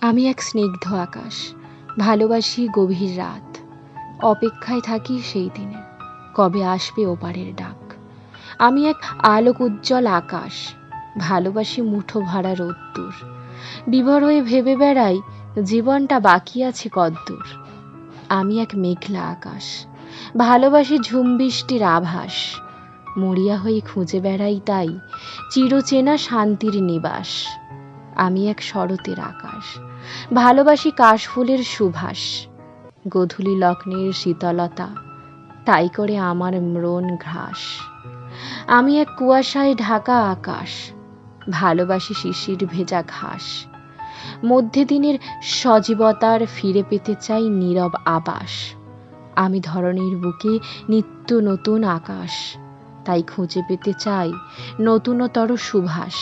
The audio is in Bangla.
আমি এক স্নিগ্ধ আকাশ, ভালোবাসি গভীর রাত। অপেক্ষায় থাকি সেই দিনে, কবে আসবে ওপারের ডাক। আমি এক আলোক উজ্জ্বল আকাশ, ভালোবাসি মুঠো ভরা রোদ্দুর। বিভোর হয়ে ভেবে বেড়াই, জীবনটা বাকি আছে কদ্দূর। আমি এক মেঘলা আকাশ, ভালোবাসি ঝুম বৃষ্টির আভাস। মরিয়া হয়ে খুঁজে বেড়াই তাই, চিরচেনা শান্তির নিবাস। আমি এক শরতের আকাশ। ভালোবাসি কাশফুলের সুভাষ। গধূলি লগ্নের শীতলতা, তাই করে আমার ম্রণ ঘ্রাস। আমি এক কুয়াশায় ঢাকা আকাশ, ভালোবাসি শিশির ভেজা ঘাস। মধ্যে দিনের সজীবতার ফিরে পেতে চাই নীরব আবাস। আমি ধরনের বুকে নিত্য নতুন আকাশ, তাই খুঁজে পেতে চাই নতুনতর সুভাষ।